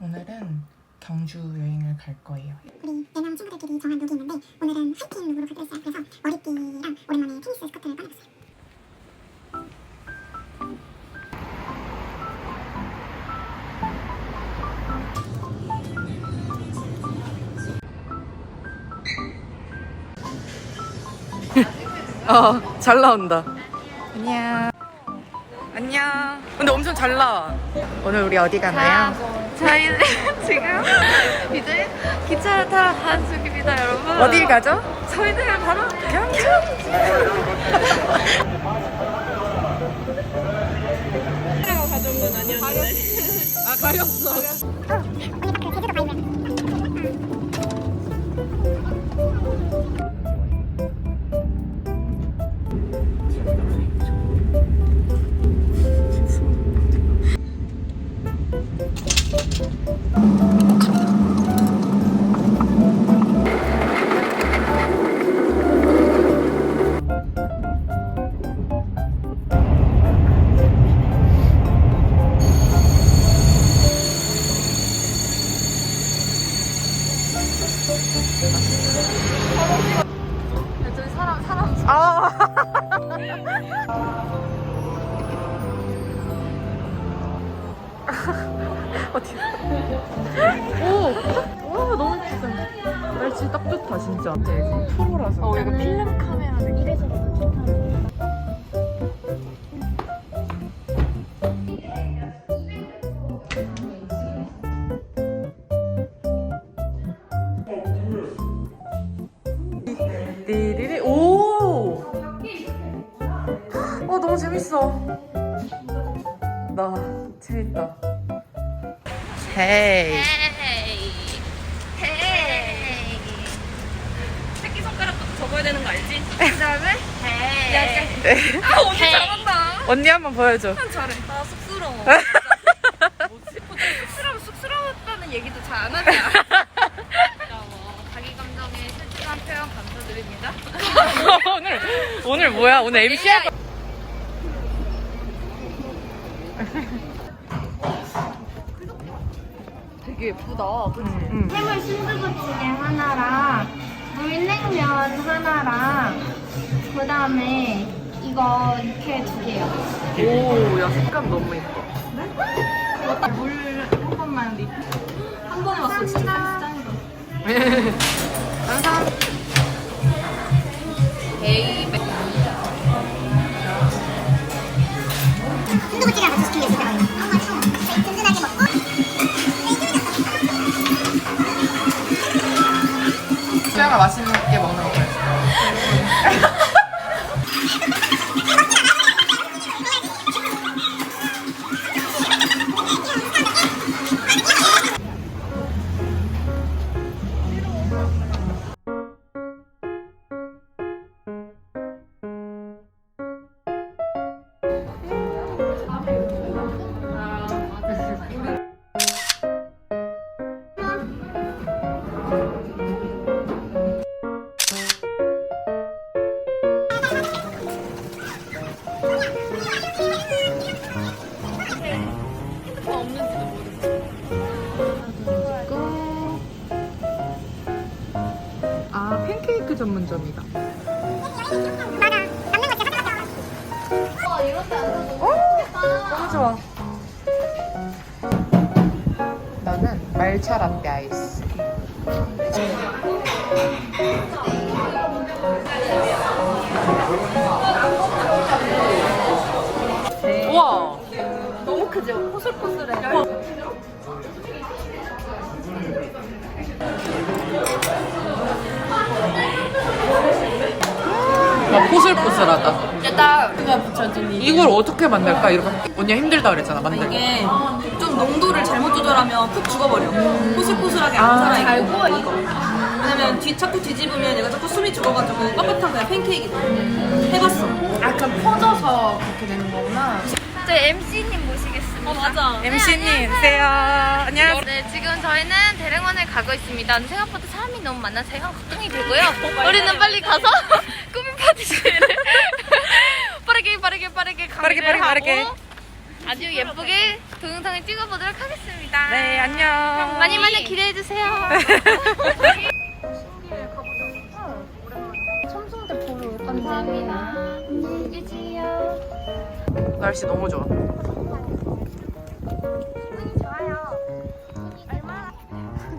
오늘은 경주 여행을 갈 거예요. 우리 네명 친구들끼리 정한 룩이 있는데 오늘은 하이킹 룩으로 가기로 했어요. 그래서 머리띠랑 오랜만에 테니스 스커트를 꺼내봤어요. 어, 잘 나온다. 안녕. 안녕. 근데 엄청 잘 나와. 오늘 우리 어디 가나요? 저희는 지금 이제 기차를 타러 가는 중입니다, 여러분. 어딜 가죠? 저희는 바로 경주. 아, 가렸어. 언니 딱그 제주도 좋다 진짜. 프로라서. 어, 이거 필름 카메라는 이래서라도 좋다는 띠리리 오. 어 너무 재밌어. 나 재밌다. 헤이. 헤이. 헤이. 새끼손가락부터 접어야 되는 거 알지? 그 다음에 헤이. 네. 아, 언니 잘한다. 언니 한번 보여줘. 잘해. 아, 쑥스러워. 뭐지? 쑥스러워, 쑥스러웠다는 얘기도 잘 안 하냐. 뭐, 자기 감정에 솔직한 표현 감사드립니다. 오늘 오늘 뭐야? 오늘 MC 할 거. 되게 예쁘다. 그치? 응. 해물 순두부찌개 하나랑 물냉면 하나랑 그 다음에 이거 이렇게 두 개요. 오, 야 색감 너무 예뻐. 물 한 번만 리. 한 번에 왔어, 진짜 짱이다. 팬케이크 전문점이다. 가져갈게요. 너무 좋아. 나는 말차 라떼 아이스. 우와. 너무 크지? 포슬포슬해. 막 포슬포슬하다. 일단 붙여진 이걸 어떻게 만들까? 이렇게 언니가 힘들다 그랬잖아 만들기. 이게 좀 농도를 잘못 조절하면 푹 죽어버려. 포슬포슬하게 아, 안 살아 있고. 잘 구워 이거. 왜냐면 뒤 자꾸 뒤집으면 얘가 자꾸 숨이 죽어가지고 뻣뻣한 그냥 팬케이크 해봤어. 아 그럼 퍼져서 그렇게 되는 거구나. 저 MC님 모시겠습니다. 어 맞아. MC님, 세요. 안녕하세요. 네, 지금 저희는 대릉원을 가고 있습니다. 근데 생각보다 사람이 너무 많아서 약간 걱정이 되고요. 우리는 빨리 가서 꾸민 파티션을 빠르게 빠르게 빠르게 빠르게, 빠르게, 빠르게. 아주 예쁘게 동영상을 찍어보도록 하겠습니다. 네, 안녕. 많이 많이 기대해주세요. 첨성대 보러 올 감사합니다. 안녕히 계세요. 날씨 너무 좋아.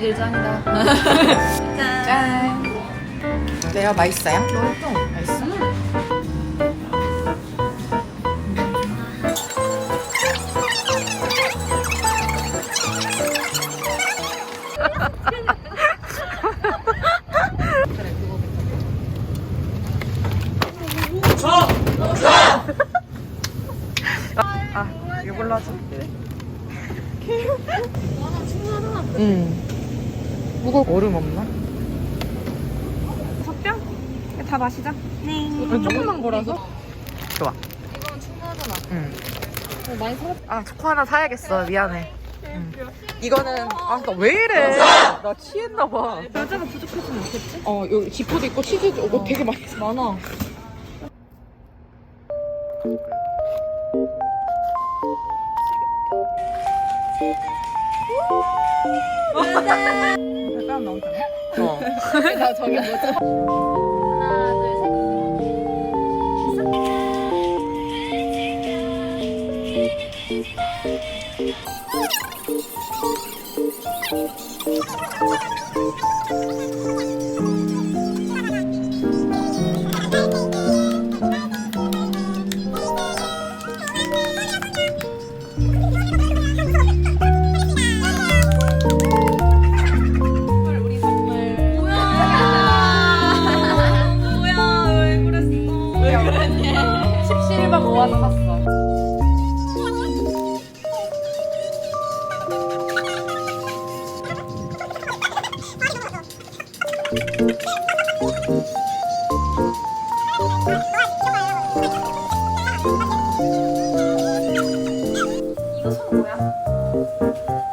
언니들 짱이다. 짠. 내가 맛있어요? 맛있어. 아, 이거 골라줘. 응. 무거 얼음 없나? 다 마시자. 조그만 거라서 좋아. 이건 충분하잖아. 응. 어, 많이 사. 아 초코 하나 사야겠어. 미안해. 응. 이거는 아 나 왜 이래? 나 취했나 봐. 여자가 부족해지면 어겠지? 어 여기 지포도 있고 치즈도 있고 되게 많이 사. 많아. 약간 나오잖아. 어. 나 저기 뭐지? 하나, 둘, 셋.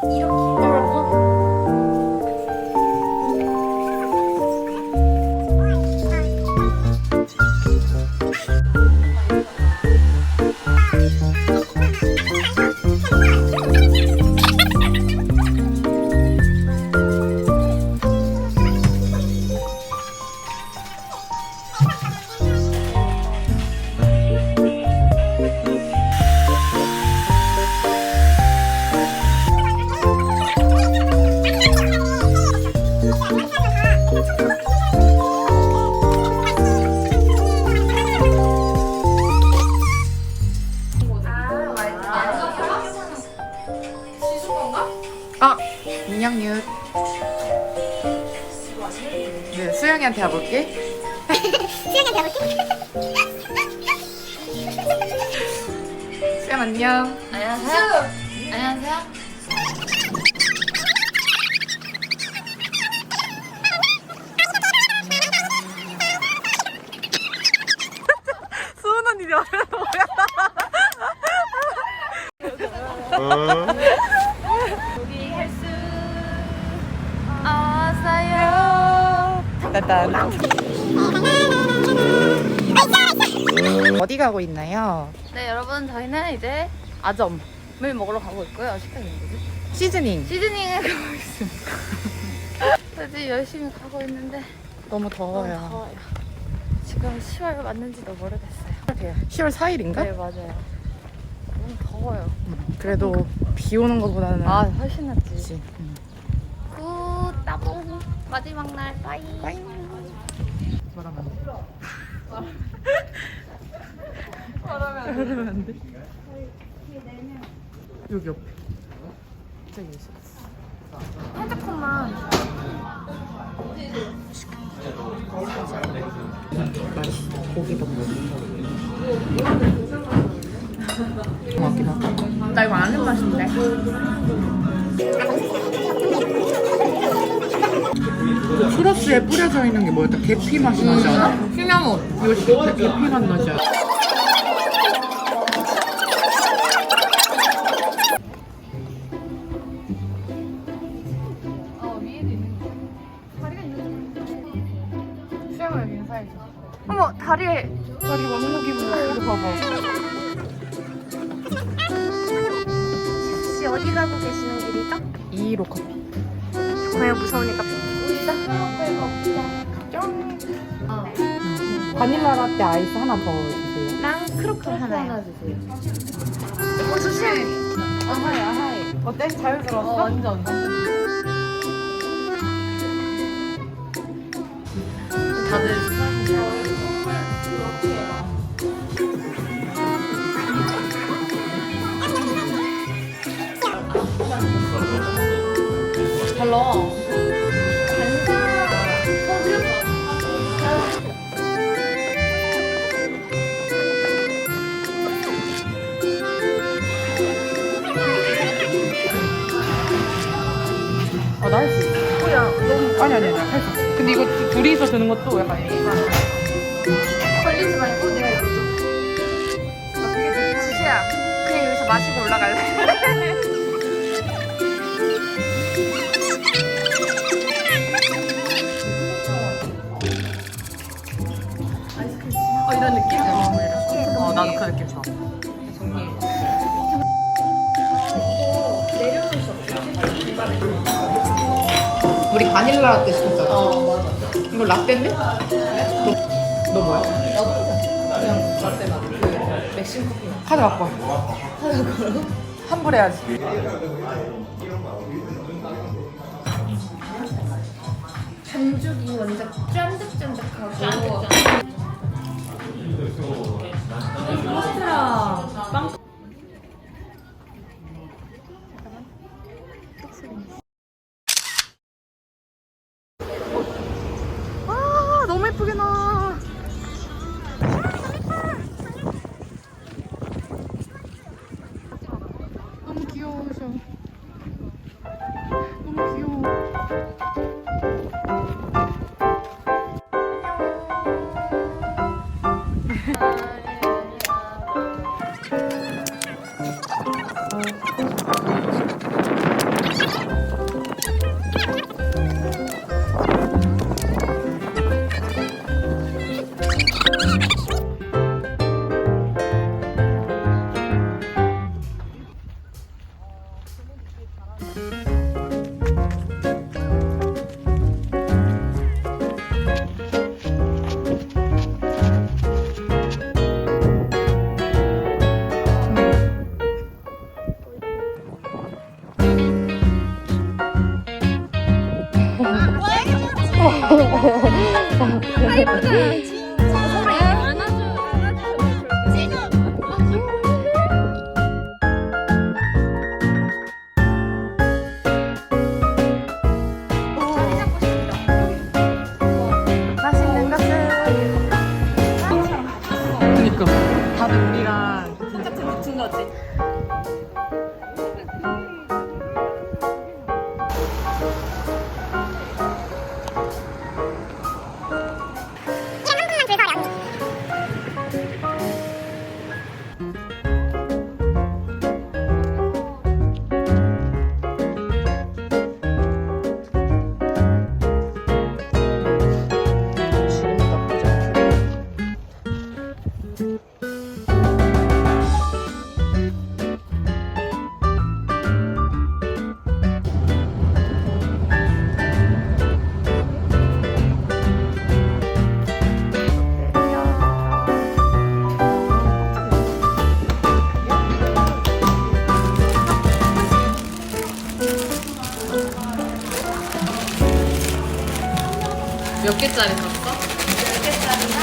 이렇게. 어서요. 따단. 어디 가고 있나요? 네 여러분 저희는 이제 아점을 먹으러 가고 있고요. 식당이 뭐지? 시즈닝. 시즈닝을 가고 있습니다. 그래서 열심히 가고 있는데 너무 너무 더워요. 더워요. 지금 10월 맞는지도 모르겠어요. 10월 4일인가? 네 맞아요. 너무 더워요. 그래도 비 오는 것보다는 아 훨씬 낫지. 그치. 응. 굿 따봉 마지막 날 빠이. 빠이. 말하면 안 돼. 말하면 안 돼. 여기 옆에. 저기 있어. 핸드폰만. 맛있어. 고기도 고맙긴 하다. 나 이거 아는 맛인데. 프러스에 뿌려져 있는 게 뭐였다? 계피 맛이 나지 않아? 시나몬. 이거 진짜 계피 맛 나지 않아? 어 위에도 있는 거. 다리가 있는 거. 수영을 여기 인사해줘. 어머 다리에 다리 기분 나. 이거 봐봐. 혹시 어디 가고 계시는 길이죠? 215 커피. 고양 무서우니까 바닐라 라떼 아이스 하나 더 주세요. 랑 크로크 하나요. 어 조심. 아하이 아하이. 어때? 자연스러웠어? 어, 완전. 다들 잘 넣어. 근데 이거 두- 둘이서 드는 것도 약간. 걸리지 말고 내가 여기 좀. 지수야 그냥 여기서 마시고 올라갈래? 어 이런 느낌? 어, 나도 그 느낌 좋아. 우리 바닐라 라떼 시켰잖아. 어, 맞아. 이거 라떼인데? 너, 너 뭐야? 그냥 라떼 맛. 그 맥심 커피 맛. 카드 갖고 와. 환불해야지. 반죽이 완전 쫀득쫀득하고 파스트라 맛있는 개짜리 샀어? 10개짜리랑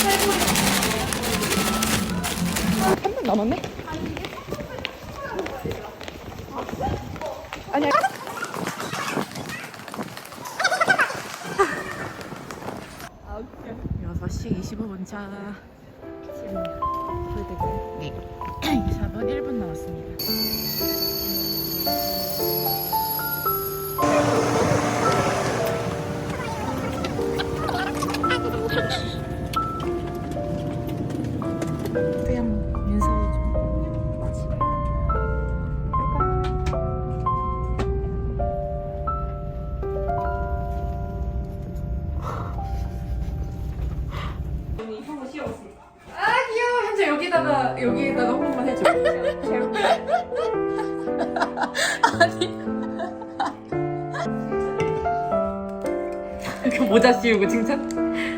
3개짜리. 한번 남았네? 그 모자 씌우고 칭찬